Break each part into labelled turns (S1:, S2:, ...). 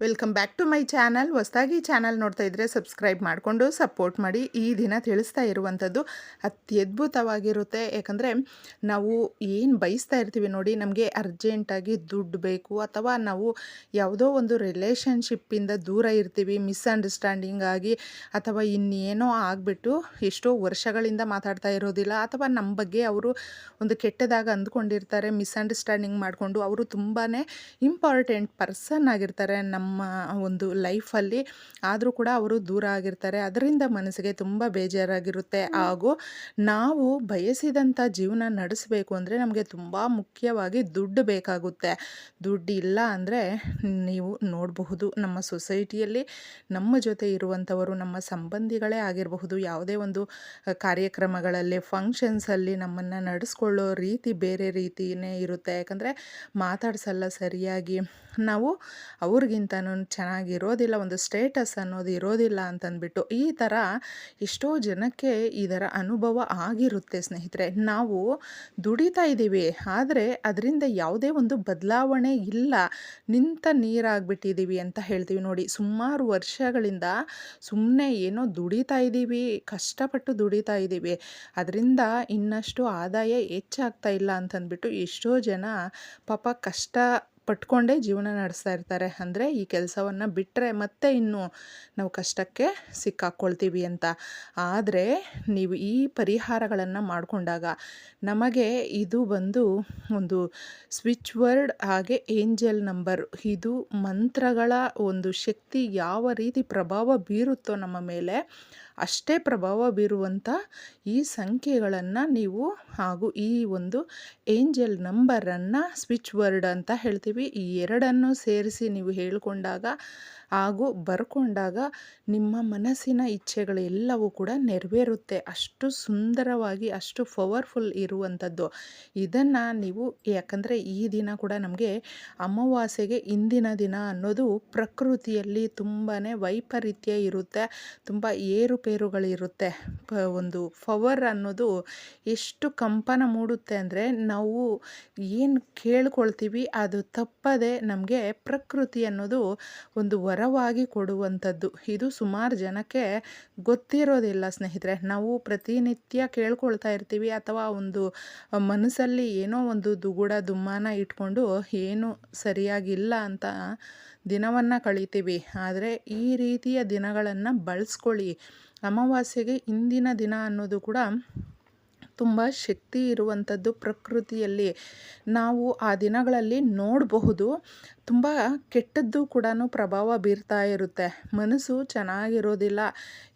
S1: Welcome back to my channel ಹೊಸದಾಗಿ channel ನೋಡ್ತಾ ಇದ್ದರೆ ಸಬ್ಸ್ಕ್ರೈಬ್ ಮಾಡಿಕೊಂಡು ಸಪೋರ್ಟ್ ಮಾಡಿ ಈ ದಿನ ತಿಳಿಸ್ತಾ ಇರುವಂಥದ್ದು ಅತ್ಯದ್ಭುತವಾಗಿರುತ್ತೆ ಯಾಕಂದರೆ ನಾವು ಏನು ಬಯಸ್ತಾ ಇರ್ತೀವಿ ನೋಡಿ, ನಮಗೆ ಅರ್ಜೆಂಟಾಗಿ ದುಡ್ಡು ಬೇಕು, ಅಥವಾ ನಾವು ಯಾವುದೋ ಒಂದು ರಿಲೇಷನ್ಶಿಪ್ಪಿಂದ ದೂರ ಇರ್ತೀವಿ ಮಿಸ್ಅಂಡರ್ಸ್ಟ್ಯಾಂಡಿಂಗ್ ಆಗಿ, ಅಥವಾ ಇನ್ನೇನೋ ಆಗಿಬಿಟ್ಟು ಎಷ್ಟೋ ವರ್ಷಗಳಿಂದ ಮಾತಾಡ್ತಾ ಇರೋದಿಲ್ಲ, ಅಥವಾ ನಮ್ಮ ಬಗ್ಗೆ ಅವರು ಒಂದು ಕೆಟ್ಟದಾಗ ಅಂದ್ಕೊಂಡಿರ್ತಾರೆ ಮಿಸ್ಅಂಡರ್ಸ್ಟ್ಯಾಂಡಿಂಗ್ ಮಾಡಿಕೊಂಡು, ಅವರು ತುಂಬಾ ಇಂಪಾರ್ಟೆಂಟ್ ಪರ್ಸನ್ ಆಗಿರ್ತಾರೆ, ನಮ್ಮ ಒಂದು ಲೈಫಲ್ಲಿ ಆದರೂ ಕೂಡ ಅವರು ದೂರ ಆಗಿರ್ತಾರೆ. ಅದರಿಂದ ಮನಸ್ಸಿಗೆ ತುಂಬ ಬೇಜಾರಾಗಿರುತ್ತೆ. ಹಾಗೂ ನಾವು ಬಯಸಿದಂಥ ಜೀವನ ನಡೆಸಬೇಕು ಅಂದರೆ ನಮಗೆ ತುಂಬ ಮುಖ್ಯವಾಗಿ ದುಡ್ಡು ಬೇಕಾಗುತ್ತೆ. ದುಡ್ಡು ಇಲ್ಲ ಅಂದರೆ ನೀವು ನೋಡಬಹುದು ನಮ್ಮ ಸೊಸೈಟಿಯಲ್ಲಿ ನಮ್ಮ ಜೊತೆ ಇರುವಂಥವರು ನಮ್ಮ ಸಂಬಂಧಿಗಳೇ ಆಗಿರಬಹುದು. ಯಾವುದೇ ಒಂದು ಕಾರ್ಯಕ್ರಮಗಳಲ್ಲಿ ಫಂಕ್ಷನ್ಸಲ್ಲಿ ನಮ್ಮನ್ನು ನಡೆಸ್ಕೊಳ್ಳೋ ರೀತಿ ಬೇರೆ ರೀತಿಯೇ ಇರುತ್ತೆ. ಯಾಕಂದರೆ ಮಾತಾಡ್ಸಲ್ಲ ಸರಿಯಾಗಿ. ನಾವು ಅವ್ರಿಗಿಂತನೂ ಚೆನ್ನಾಗಿರೋದಿಲ್ಲ, ಒಂದು ಸ್ಟೇಟಸ್ ಅನ್ನೋದು ಇರೋದಿಲ್ಲ ಅಂತಂದ್ಬಿಟ್ಟು ಈ ಥರ ಎಷ್ಟೋ ಜನಕ್ಕೆ ಇದರ ಅನುಭವ ಆಗಿರುತ್ತೆ ಸ್ನೇಹಿತರೆ. ನಾವು ದುಡಿತಾ ಇದ್ದೀವಿ, ಆದರೆ ಅದರಿಂದ ಯಾವುದೇ ಒಂದು ಬದಲಾವಣೆ ಇಲ್ಲ. ನಿಂತ ನೀರಾಗ್ಬಿಟ್ಟಿದ್ದೀವಿ ಅಂತ ಹೇಳ್ತೀವಿ ನೋಡಿ. ಸುಮಾರು ವರ್ಷಗಳಿಂದ ಸುಮ್ಮನೆ ಏನೋ ದುಡಿತಾ ಇದ್ದೀವಿ, ಕಷ್ಟಪಟ್ಟು ದುಡಿತಾ ಇದ್ದೀವಿ. ಅದರಿಂದ ಇನ್ನಷ್ಟು ಆದಾಯ ಹೆಚ್ಚಾಗ್ತಾ ಇಲ್ಲ ಅಂತಂದ್ಬಿಟ್ಟು ಎಷ್ಟೋ ಜನ ಪಾಪ ಕಷ್ಟ ಪಟ್ಕೊಂಡೇ ಜೀವನ ನಡೆಸ್ತಾ ಇರ್ತಾರೆ. ಅಂದರೆ ಈ ಕೆಲಸವನ್ನು ಬಿಟ್ಟರೆ ಮತ್ತೆ ಇನ್ನು ನಾವು ಕಷ್ಟಕ್ಕೆ ಸಿಕ್ಕಾಕ್ಕೊಳ್ತೀವಿ ಅಂತ. ಆದರೆ ನೀವು ಈ ಪರಿಹಾರಗಳನ್ನು ಮಾಡಿಕೊಂಡಾಗ ನಮಗೆ ಇದು ಬಂದು ಒಂದು ಸ್ವಿಚ್ ವರ್ಡ್ ಹಾಗೆ ಏಂಜಲ್ ನಂಬರ್ ಇದು ಮಂತ್ರಗಳ ಒಂದು ಶಕ್ತಿ ಯಾವ ರೀತಿ ಪ್ರಭಾವ ಬೀರುತ್ತೋ ನಮ್ಮ ಮೇಲೆ ಅಷ್ಟೇ ಪ್ರಭಾವ ಬೀರುವಂಥ ಈ ಸಂಖ್ಯೆಗಳನ್ನು ನೀವು ಹಾಗೂ ಈ ಒಂದು ಏಂಜಲ್ ನಂಬರನ್ನು ಸ್ವಿಚ್ ವರ್ಡ್ ಅಂತ ಹೇಳ್ತೀವಿ. ಈ ಎರಡನ್ನು ಸೇರಿಸಿ ನೀವು ಹೇಳಿಕೊಂಡಾಗ ಹಾಗೂ ಬರ್ಕೊಂಡಾಗ ನಿಮ್ಮ ಮನಸ್ಸಿನ ಇಚ್ಛೆಗಳು ಎಲ್ಲವೂ ಕೂಡ ನೆರವೇರುತ್ತೆ. ಅಷ್ಟು ಸುಂದರವಾಗಿ, ಅಷ್ಟು ಪವರ್ಫುಲ್ ಇರುವಂಥದ್ದು. ಇದನ್ನು ನೀವು, ಯಾಕಂದರೆ ಈ ದಿನ ಕೂಡ ನಮಗೆ ಅಮಾವಾಸ್ಯೆಗೆ ಇಂದಿನ ದಿನ ಅನ್ನೋದು ಪ್ರಕೃತಿಯಲ್ಲಿ ತುಂಬಾ ವೈಪರೀತ್ಯ ಇರುತ್ತೆ. ತುಂಬ ಏರುಪೇರುಗಳಿರುತ್ತೆ. ಪ, ಒಂದು ಪವರ್ ಅನ್ನೋದು ಎಷ್ಟು ಕಂಪನ ಮೂಡುತ್ತೆ ಅಂದರೆ ನಾವು ಏನು ಕೇಳ್ಕೊಳ್ತೀವಿ ಅದು ತಪ್ಪದೆ ನಮಗೆ ಪ್ರಕೃತಿ ಅನ್ನೋದು ಒಂದು ವರವಾಗಿ ಕೊಡುವಂಥದ್ದು. ಇದು ಸುಮಾರು ಜನಕ್ಕೆ ಗೊತ್ತಿರೋದಿಲ್ಲ ಸ್ನೇಹಿತರೆ. ನಾವು ಪ್ರತಿನಿತ್ಯ ಕೇಳ್ಕೊಳ್ತಾ ಇರ್ತೀವಿ ಅಥವಾ ಒಂದು ಮನಸ್ಸಲ್ಲಿ ಏನೋ ಒಂದು ದುಗುಡ, ದುಮ್ಮಾನ ಇಟ್ಕೊಂಡು ಏನು ಸರಿಯಾಗಿಲ್ಲ ಅಂತ ದಿನವನ್ನು ಕಳಿತೀವಿ. ಆದರೆ ಈ ರೀತಿಯ ದಿನಗಳನ್ನು ಬಳಸ್ಕೊಳ್ಳಿ. ಅಮಾವಾಸ್ಯೆಗೆ ಇಂದಿನ ದಿನ ಅನ್ನೋದು ಕೂಡ ತುಂಬ ಶಕ್ತಿ ಇರುವಂಥದ್ದು ಪ್ರಕೃತಿಯಲ್ಲಿ. ನಾವು ಆ ದಿನಗಳಲ್ಲಿ ನೋಡಬಹುದು. ತುಂಬ ಕೆಟ್ಟದ್ದು ಕೂಡ ಪ್ರಭಾವ ಬೀರ್ತಾ ಇರುತ್ತೆ. ಮನಸ್ಸು ಚೆನ್ನಾಗಿರೋದಿಲ್ಲ.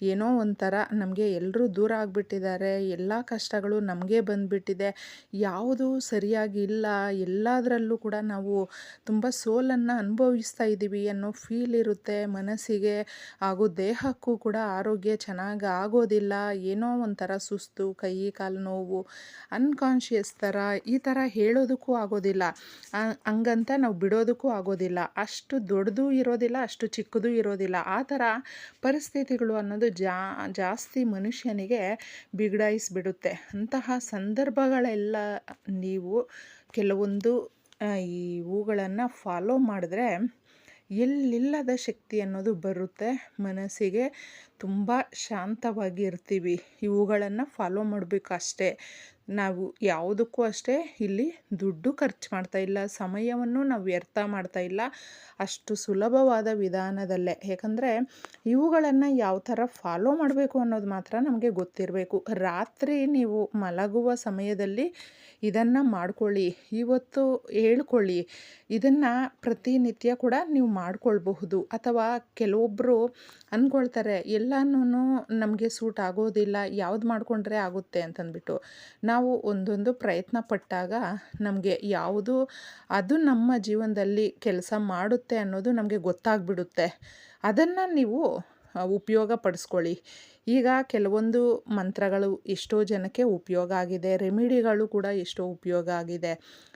S1: ಏನೋ ಒಂಥರ ನಮಗೆ ಎಲ್ಲರೂ ದೂರ ಆಗಿಬಿಟ್ಟಿದ್ದಾರೆ. ಎಲ್ಲ ಕಷ್ಟಗಳು ನಮಗೆ ಬಂದುಬಿಟ್ಟಿದೆ. ಯಾವುದು ಸರಿಯಾಗಿ ಇಲ್ಲ. ಎಲ್ಲದರಲ್ಲೂ ಕೂಡ ನಾವು ತುಂಬ ಸೋಲನ್ನು ಅನುಭವಿಸ್ತಾ ಇದ್ದೀವಿ ಅನ್ನೋ ಫೀಲ್ ಇರುತ್ತೆ. ಮನಸ್ಸಿಗೆ ಹಾಗೂ ದೇಹಕ್ಕೂ ಕೂಡ ಆರೋಗ್ಯ ಚೆನ್ನಾಗಿ ಆಗೋದಿಲ್ಲ. ಏನೋ ಒಂಥರ ಸುಸ್ತು, ಕೈ, ಕಾಲು ನೋವು ಅನ್ಕಾನ್ಷಿಯಸ್ ಥರ ಈ ಥರ ಹೇಳೋದಕ್ಕೂ ಆಗೋದಿಲ್ಲ. ಹಂಗಂತ ನಾವು ಬಿಡೋದಕ್ಕೂ ಆಗೋದಿಲ್ಲ. ಅಷ್ಟು ದೊಡ್ಡದು ಇರೋದಿಲ್ಲ, ಅಷ್ಟು ಚಿಕ್ಕದು ಇರೋದಿಲ್ಲ. ಆ ಥರ ಪರಿಸ್ಥಿತಿಗಳು ಅನ್ನೋದು ಜಾ, ಜಾಸ್ತಿ ಮನುಷ್ಯನಿಗೆ ಬಿಗಡಾಯಿಸ್ಬಿಡುತ್ತೆ. ಅಂತಹ ಸಂದರ್ಭಗಳೆಲ್ಲ ನೀವು ಕೆಲವೊಂದು ಈ ಹೂಗಳನ್ನು ಫಾಲೋ ಮಾಡಿದ್ರೆ ಎಲ್ಲಿಲ್ಲದ ಶಕ್ತಿ ಅನ್ನೋದು ಬರುತ್ತೆ. ಮನಸ್ಸಿಗೆ ತುಂಬ ಶಾಂತವಾಗಿ ಇರ್ತೀವಿ ಇವುಗಳನ್ನು ಫಾಲೋ ಮಾಡಬೇಕು ಅಷ್ಟೇ ನಾವು ಯಾವುದಕ್ಕೂ ಅಷ್ಟೇ ಇಲ್ಲಿ ದುಡ್ಡು ಖರ್ಚು ಮಾಡ್ತಾ ಇಲ್ಲ, ಸಮಯವನ್ನು ನಾವು ವ್ಯರ್ಥ ಮಾಡ್ತಾ ಇಲ್ಲ, ಅಷ್ಟು ಸುಲಭವಾದ ವಿಧಾನದಲ್ಲೇ. ಯಾಕಂದರೆ ಇವುಗಳನ್ನು ಯಾವ ಥರ ಫಾಲೋ ಮಾಡಬೇಕು ಅನ್ನೋದು ಮಾತ್ರ ನಮಗೆ ಗೊತ್ತಿರಬೇಕು. ರಾತ್ರಿ ನೀವು ಮಲಗುವ ಸಮಯದಲ್ಲಿ ಇದನ್ನು ಮಾಡ್ಕೊಳ್ಳಿ, ಇವತ್ತು ಹೇಳ್ಕೊಳ್ಳಿ, ಇದನ್ನು ಪ್ರತಿನಿತ್ಯ ಕೂಡ ನೀವು ಮಾಡಿಕೊಳ್ಬಹುದು. ಅಥವಾ ಕೆಲವೊಬ್ಬರು ಅಂದ್ಕೊಳ್ತಾರೆ ಎಲ್ಲನೂ ನಮಗೆ ಸೂಟ್ ಆಗೋದಿಲ್ಲ, ಯಾವ್ದು ಮಾಡಿಕೊಂಡ್ರೆ ಆಗುತ್ತೆ ಅಂತಂದ್ಬಿಟ್ಟು. ನಾವು ಒಂದೊಂದು ಪ್ರಯತ್ನ ಪಟ್ಟಾಗ ನಮಗೆ ಯಾವುದು ಅದು ನಮ್ಮ ಜೀವನದಲ್ಲಿ ಕೆಲಸ ಮಾಡುತ್ತೆ ಅನ್ನೋದು ನಮಗೆ ಗೊತ್ತಾಗ್ಬಿಡುತ್ತೆ. ಅದನ್ನು ನೀವು ಉಪಯೋಗ ಪಡಿಸ್ಕೊಳ್ಳಿ. ಈಗ ಕೆಲವೊಂದು ಮಂತ್ರಗಳು ಎಷ್ಟೋ ಜನಕ್ಕೆ ಉಪಯೋಗ ಆಗಿದೆ, ರೆಮಿಡಿಗಳು ಕೂಡ ಎಷ್ಟೋ ಉಪಯೋಗ ಆಗಿದೆ.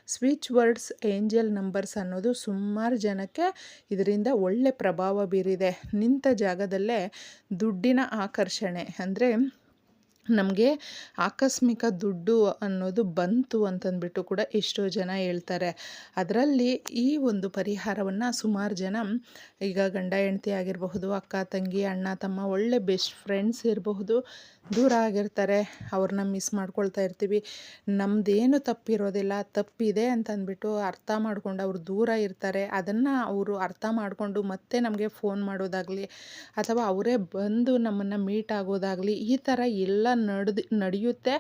S1: ಸ್ವಿಚ್ ವರ್ಡ್ಸ್, ಏಂಜಲ್ ನಂಬರ್ಸ್ ಅನ್ನೋದು ಸುಮಾರು ಜನಕ್ಕೆ ಇದರಿಂದ ಒಳ್ಳೆ ಪ್ರಭಾವ ಬೀರಿದೆ. ನಿಂತ ಜಾಗದಲ್ಲೇ ದುಡ್ಡಿನ ಆಕರ್ಷಣೆ ಅಂದರೆ ನಮಗೆ ಆಕಸ್ಮಿಕ ದುಡ್ಡು ಅನ್ನೋದು ಬಂತು ಅಂತಂದ್ಬಿಟ್ಟು ಕೂಡ ಎಷ್ಟೋ ಜನ ಹೇಳ್ತಾರೆ. ಅದರಲ್ಲಿ ಈ ಒಂದು ಪರಿಹಾರವನ್ನು ಸುಮಾರು ಜನ, ಈಗ ಗಂಡ ಹೆಂಡತಿ ಆಗಿರಬಹುದು, ಅಕ್ಕ, ತಂಗಿ, ಅಣ್ಣ, ತಮ್ಮ, ಒಳ್ಳೆ ಬೆಸ್ಟ್ ಫ್ರೆಂಡ್ಸ್ ಇರಬಹುದು, ದೂರ ಆಗಿರ್ತಾರೆ. ಅವ್ರನ್ನ ಮಿಸ್ ಮಾಡ್ಕೊಳ್ತಾ ಇರ್ತೀವಿ. ನಮ್ಮದೇನು ತಪ್ಪಿರೋದಿಲ್ಲ, ತಪ್ಪಿದೆ ಅಂತ ಅಂದ್ಬಿಟ್ಟು ಅರ್ಥ ಮಾಡ್ಕೊಂಡು ಅವರು ದೂರ ಇರ್ತಾರೆ. ಅದನ್ನು ಅವರು ಅರ್ಥ ಮಾಡಿಕೊಂಡು ಮತ್ತೆ ನಮಗೆ ಫೋನ್ ಮಾಡೋದಾಗಲಿ ಅಥವಾ ಅವರೇ ಬಂದು ನಮ್ಮನ್ನು ಮೀಟ್ ಆಗೋದಾಗಲಿ ಈ ಥರ ಎಲ್ಲ ನಡೆದು, ನಡೆಯುತ್ತೆ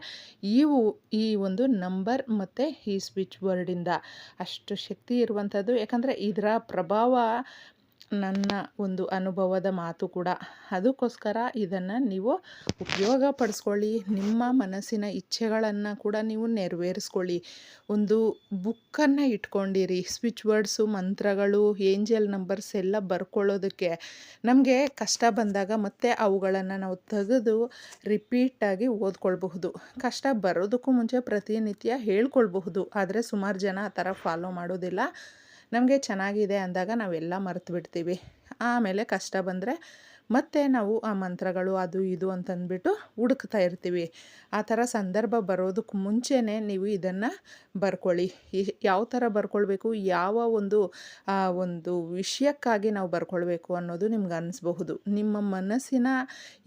S1: ಇವು ಈ ಒಂದು ನಂಬರ್ ಮತ್ತು ಈ ಸ್ವಿಚ್ ಬೋರ್ಡಿಂದ ಅಷ್ಟು ಶಕ್ತಿ ಇರುವಂಥದ್ದು. ಯಾಕಂದರೆ ಇದರ ಪ್ರಭಾವ ನನ್ನ ಒಂದು ಅನುಭವದ ಮಾತು ಕೂಡ. ಅದಕ್ಕೋಸ್ಕರ ಇದನ್ನು ನೀವು ಉಪಯೋಗ ಪಡಿಸ್ಕೊಳ್ಳಿ ನಿಮ್ಮ ಮನಸ್ಸಿನ ಇಚ್ಛೆಗಳನ್ನು ಕೂಡ ನೀವು ನೆರವೇರಿಸ್ಕೊಳ್ಳಿ. ಒಂದು ಬುಕ್ಕನ್ನು ಇಟ್ಕೊಂಡಿರಿ. ಸ್ವಿಚ್ ವರ್ಡ್ಸು, ಮಂತ್ರಗಳು, ಏಂಜಲ್ ನಂಬರ್ಸ್ ಎಲ್ಲ ಬರ್ಕೊಳ್ಳೋದಕ್ಕೆ. ನಮಗೆ ಕಷ್ಟ ಬಂದಾಗ ಮತ್ತೆ ಅವುಗಳನ್ನು ನಾವು ತೆಗೆದು ರಿಪೀಟಾಗಿ ಓದ್ಕೊಳ್ಬಹುದು. ಕಷ್ಟ ಬರೋದಕ್ಕೂ ಮುಂಚೆ ಪ್ರತಿನಿತ್ಯ ಹೇಳ್ಕೊಳ್ಬಹುದು. ಆದರೆ ಸುಮಾರು ಜನ ಆ ಥರ ಫಾಲೋ ಮಾಡೋದಿಲ್ಲ. ನಮಗೆ ಚೆನ್ನಾಗಿದೆ ಅಂದಾಗ ನಾವೆಲ್ಲ ಮರೆತು ಬಿಡ್ತೀವಿ ಆಮೇಲೆ ಕಷ್ಟ ಬಂದರೆ ಮತ್ತೆ ನಾವು ಆ ಮಂತ್ರಗಳು, ಅದು ಇದು ಅಂತಂದ್ಬಿಟ್ಟು ಹುಡುಕ್ತಾ ಇರ್ತೀವಿ. ಆ ಥರ ಸಂದರ್ಭ ಬರೋದಕ್ಕೆ ಮುಂಚೆನೇ ನೀವು ಇದನ್ನು ಬರ್ಕೊಳ್ಳಿ. ಯಾವ ಥರ ಬರ್ಕೊಳ್ಬೇಕು, ಯಾವ ಒಂದು ಒಂದು ವಿಷಯಕ್ಕಾಗಿ ನಾವು ಬರ್ಕೊಳ್ಬೇಕು ಅನ್ನೋದು ನಿಮ್ಗೆ ಅನ್ನಿಸ್ಬಹುದು ನಿಮ್ಮ ಮನಸ್ಸಿನ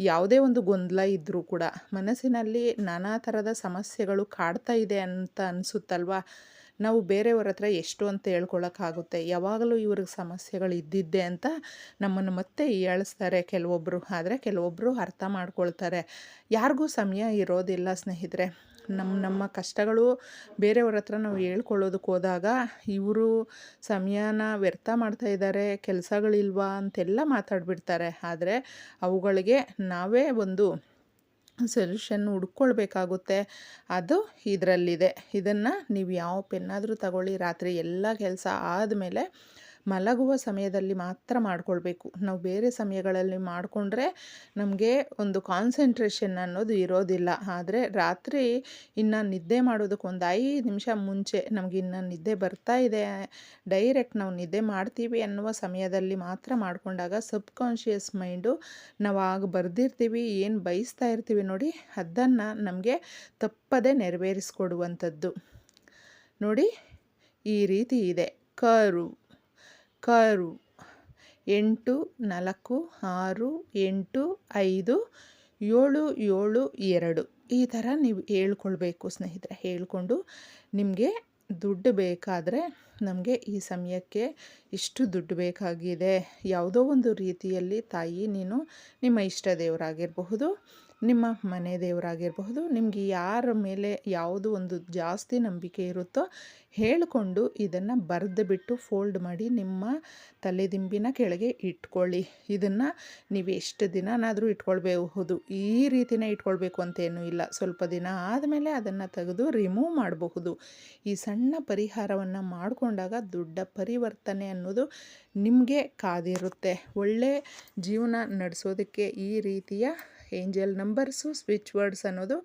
S1: ಯಾವುದೇ ಒಂದು ಗೊಂದಲ ಇದ್ದರೂ ಕೂಡ, ಮನಸ್ಸಿನಲ್ಲಿ ನಾನಾ ಥರದ ಸಮಸ್ಯೆಗಳು ಕಾಡ್ತಾ ಇದೆ ಅಂತ ಅನಿಸುತ್ತಲ್ವಾ? ನಾವು ಬೇರೆಯವ್ರ ಹತ್ರ ಎಷ್ಟು ಅಂತ ಹೇಳ್ಕೊಳಕ್ಕಾಗುತ್ತೆ, ಯಾವಾಗಲೂ ಇವ್ರಿಗೆ ಸಮಸ್ಯೆಗಳು ಇದ್ದಿದ್ದೆ ಅಂತ ನಮ್ಮನ್ನು ಮತ್ತೆ ಹೇಳಿಸ್ತಾರೆ ಕೆಲವೊಬ್ಬರು ಆದರೆ ಕೆಲವೊಬ್ಬರು ಅರ್ಥ ಮಾಡ್ಕೊಳ್ತಾರೆ. ಯಾರಿಗೂ ಸಮಯ ಇರೋದಿಲ್ಲ ಸ್ನೇಹಿತರೆ. ನಮ್ಮ ನಮ್ಮ ಕಷ್ಟಗಳು ಬೇರೆಯವ್ರ ಹತ್ರ ನಾವು ಹೇಳ್ಕೊಳ್ಳೋದಕ್ಕೆ ಹೋದಾಗ ಇವರು ಸಮಯನ ವ್ಯರ್ಥ ಮಾಡ್ತಾ ಇದ್ದಾರೆ, ಕೆಲಸಗಳಿಲ್ವಾ ಅಂತೆಲ್ಲ ಮಾತಾಡ್ಬಿಡ್ತಾರೆ. ಆದರೆ ಅವುಗಳಿಗೆ ನಾವೇ ಒಂದು ಸೊಲ್ಯೂಷನ್ ಹುಡ್ಕೊಳ್ಬೇಕಾಗುತ್ತೆ. ಅದು ಇದರಲ್ಲಿದೆ. ಇದನ್ನು ನೀವು ಯಾವ ಪೆನ್ನಾದರೂ ತಗೊಳ್ಳಿ. ರಾತ್ರಿ ಎಲ್ಲ ಕೆಲಸ ಆದಮೇಲೆ ಮಲಗುವ ಸಮಯದಲ್ಲಿ ಮಾತ್ರ ಮಾಡಿಕೊಳ್ಬೇಕು. ನಾವು ಬೇರೆ ಸಮಯಗಳಲ್ಲಿ ಮಾಡಿಕೊಂಡ್ರೆ ನಮಗೆ ಒಂದು ಕಾನ್ಸಂಟ್ರೇಷನ್ ಅನ್ನೋದು ಇರೋದಿಲ್ಲ. ಆದರೆ ರಾತ್ರಿ ಇನ್ನು ನಿದ್ದೆ ಮಾಡೋದಕ್ಕೆ ಒಂದು ಐದು ನಿಮಿಷ ಮುಂಚೆ ನಮಗೆ ಇನ್ನು ನಿದ್ದೆ ಬರ್ತಾ ಇದೆ ಡೈರೆಕ್ಟ್ ನಾವು ನಿದ್ದೆ ಮಾಡ್ತೀವಿ ಅನ್ನುವ ಸಮಯದಲ್ಲಿ ಮಾತ್ರ ಮಾಡಿಕೊಂಡಾಗ ಸಬ್ಕಾನ್ಷಿಯಸ್ ಮೈಂಡು ನಾವು ಆಗ ಬರೆದಿರ್ತೀವಿ, ಏನು ಬಯಸ್ತಾ ಇರ್ತೀವಿ ನೋಡಿ ಅದನ್ನು ನಮಗೆ ತಪ್ಪದೇ ನೆರವೇರಿಸ್ಕೊಡುವಂಥದ್ದು. ನೋಡಿ ಈ ರೀತಿ ಇದೆ. ಕರು. ಕರು. ಎಂಟು, ನಾಲ್ಕು, ಆರು, ಎಂಟು, ಐದು, ಏಳು ಏಳು, ಎರಡು. ಈ ಥರ ನೀವು ಹೇಳ್ಕೊಳ್ಬೇಕು ಸ್ನೇಹಿತರೆ. ಹೇಳ್ಕೊಂಡು ನಿಮಗೆ ದುಡ್ಡು ಬೇಕಾದರೆ ನಮಗೆ ಈ ಸಮಯಕ್ಕೆ ಇಷ್ಟು ದುಡ್ಡು ಬೇಕಾಗಿದೆ. ಯಾವುದೋ ಒಂದು ರೀತಿಯಲ್ಲಿ ತಾಯಿ ನೀನು ನಿಮ್ಮ ಇಷ್ಟ ದೇವರಾಗಿರಬಹುದು. ನಿಮ್ಮ ಮನೆ ದೇವರಾಗಿರಬಹುದು, ನಿಮಗೆ ಯಾರ ಮೇಲೆ ಯಾವುದು ಒಂದು ಜಾಸ್ತಿ ನಂಬಿಕೆ ಇರುತ್ತೋ ಹೇಳಿಕೊಂಡು ಇದನ್ನು ಬರೆದು ಬಿಟ್ಟು ಫೋಲ್ಡ್ ಮಾಡಿ ನಿಮ್ಮ ತಲೆದಿಂಬಿನ ಕೆಳಗೆ ಇಟ್ಕೊಳ್ಳಿ. ಇದನ್ನು ನೀವು ಎಷ್ಟು ದಿನನಾದರೂ ಇಟ್ಕೊಳ್ಬಹುದು. ಈ ರೀತಿನೇ ಇಟ್ಕೊಳ್ಬೇಕು ಅಂತೇನೂ ಇಲ್ಲ. ಸ್ವಲ್ಪ ದಿನ ಆದಮೇಲೆ ಅದನ್ನು ತೆಗೆದು ರಿಮೂವ್ ಮಾಡಬಹುದು. ಈ ಸಣ್ಣ ಪರಿಹಾರವನ್ನು ಮಾಡಿಕೊಂಡಾಗ ದೊಡ್ಡ ಪರಿವರ್ತನೆ ಅನ್ನೋದು ನಿಮಗೆ ಕಾದಿರುತ್ತೆ. ಒಳ್ಳೆ ಜೀವನ ನಡೆಸೋದಕ್ಕೆ ಈ ರೀತಿಯ ಏಂಜಲ್ ನಂಬರ್ಸು ಸ್ವಿಚ್ ವರ್ಡ್ಸ್ ಅನ್ನೋದು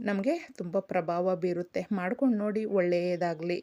S1: ನಮಗೆ ತುಂಬ ಪ್ರಭಾವ ಬೀರುತ್ತೆ. ಮಾಡ್ಕೊಂಡು ನೋಡಿ ಒಳ್ಳೆಯದಾಗಲಿ